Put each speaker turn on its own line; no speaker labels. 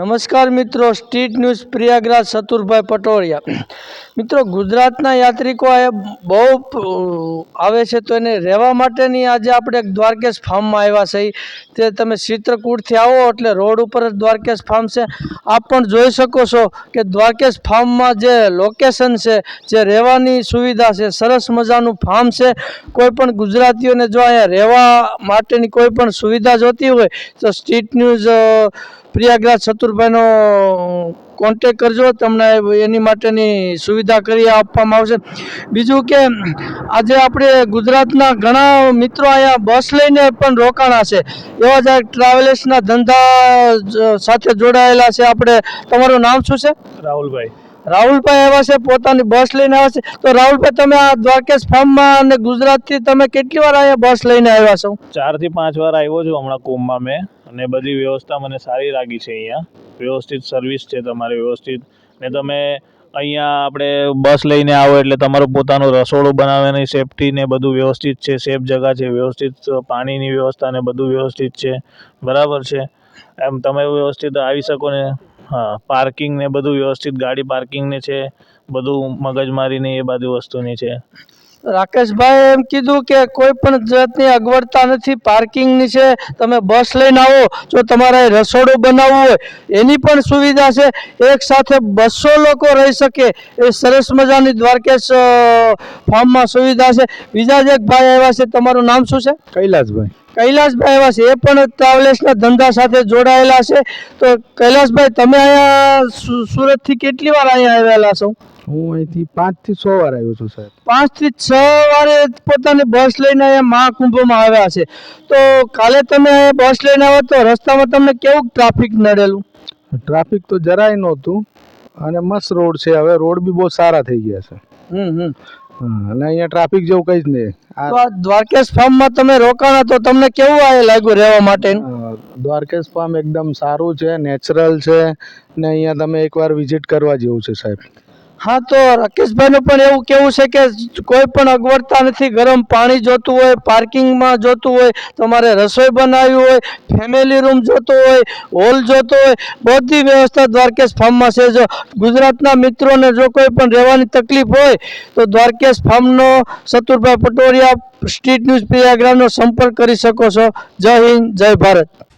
નમસ્કાર મિત્રો, street news Prayagraj Chaturbhai Patoliya. મિત્રો, ગુજરાતના યાત્રિકો એ બહુ આવે છે તો એને રહેવા માટેની આજે આપણે દ્વારકેશ ફાર્મમાં આવ્યા છે. તે તમે ચિત્રકૂટથી આવો એટલે રોડ ઉપર જ દ્વારકેશ ફાર્મ છે. આપ પણ જોઈ શકો છો કે દ્વારકેશ ફાર્મમાં જે લોકેશન છે, જે રહેવાની સુવિધા છે, સરસ મજાનું ફાર્મ છે. કોઈ પણ ગુજરાતીઓને જો અહીંયા રહેવા માટેની કોઈ પણ સુવિધા જોતી હોય, તો સ્ટ્રીટ ન્યૂઝ પ્રયાગરાજ ચતુરભાઈનો કોન્ટેક કરજો, તમને એની માટેની સુવિધા કરી આપવામાં આવશે. બીજું કે આજે આપણે ગુજરાતના ઘણા મિત્રો અહીંયા બસ લઈને પણ રોકાણા છે. એવા જ ટ્રાવેલ્સના ધંધા સાથે જોડાયેલા છે. આપણે, તમારું નામ શું છે?
રાહુલભાઈ.
રાહુલભાઈ આવ્યા છે, પોતાની બસ લઈને આવ્યા છે. તો રાહુલભાઈ, તમે આ દ્વારકેશ ફાર્મમાં અને ગુજરાતથી તમે કેટલી વાર અહીંયા બસ લઈને આવ્યા છો?
ચારથી પાંચ વાર આવ્યો છું હમણાં કુંભમાં મેં. અને બધી વ્યવસ્થા મને સારી લાગી છે અહીંયા. વ્યવસ્થિત સર્વિસ છે તમારી, વ્યવસ્થિત. ને તમે અહીંયા આપણે બસ લઈને આવો એટલે તમારું પોતાનું રસોડું બનાવવાની સેફટી ને બધું વ્યવસ્થિત છે સેફ જગા છે, વ્યવસ્થિત પાણીની વ્યવસ્થા ને બધું વ્યવસ્થિત છે. બરાબર છે. એમ તમે વ્યવસ્થિત આવી શકો ને. હા પાર્કિંગ ને બધું વ્યવસ્થિત ગાડી પાર્કિંગને છે બધું મગજમારીની એ બધી વસ્તુની છે.
રાકેશભાઈ એમ કીધું કે કોઈ પણ જાતની અગવડતા નથી પાર્કિંગની છે તમે બસ લઈને આવો જો તમારે રસોડું બનાવવું હોય એની પણ સુવિધા છે એક સાથે બસો લોકો રહી શકે એ સરસ મજાની દ્વારકેશ ફાર્મમાં સુવિધા છે. બીજા જ એક ભાઈ આવ્યા છે તમારું નામ શું છે?
કૈલાસભાઈ.
કૈલાસભાઈ આવ્યા છે એ પણ ટ્રાવેલ્સના ધંધા સાથે જોડાયેલા છે. તો કૈલાસભાઈ તમે અહીંયા સુરતથી કેટલી વાર અહીંયા આવેલા છો?
હું અહીંથી પાંચથી છ વાર આવ્યો છું સાહેબ.
પાંચથી છ વારે પોતાની બસ લઈને અહીંયા મહાકુંભમાં આવ્યા છે. તો કાલે તમે બસ લઈને આવો તો રસ્તામાં તમને કેવું ટ્રાફિક નડેલું?
ટ્રાફિક તો જરાય નહોતું અને મસ્ત રોડ છે હવે રોડ બી બહુ સારા થઈ ગયા છે.
હમ હમ.
હા, અને અહીંયા ટ્રાફિક જેવું કંઈ જ નહીં.
દ્વારકેશ ફાર્મમાં તમે રોકાણા તો તમને કેવું આ લાગ્યું રહેવા માટે
દ્વારકેશ ફાર્મ એકદમ સારું છે નેચરલ છે ને અહીંયા તમે એકવાર વિઝિટ કરવા જેવું છે સાહેબ.
હા, તો રાકેશભાઈનું પણ એવું કેવું છે કે કોઈ પણ અગવડતા નથી. ગરમ પાણી જોતું હોય, પાર્કિંગમાં જોતું હોય, તમારે રસોઈ બનાવવી હોય ફેમિલી રૂમ જોતો હોય હોલ જોતો હોય, બધી વ્યવસ્થા દ્વારકેશ ફાર્મમાં છે. જો ગુજરાતના મિત્રોને જો કોઈ પણ રહેવાની તકલીફ હોય, તો દ્વારકેશ ફાર્મનો સતુરભાઈ પટોરિયા સ્ટ્રીટ ન્યૂઝ પ્રયાગરાજનો સંપર્ક કરી શકો છો. જય હિન્દ, જય ભારત.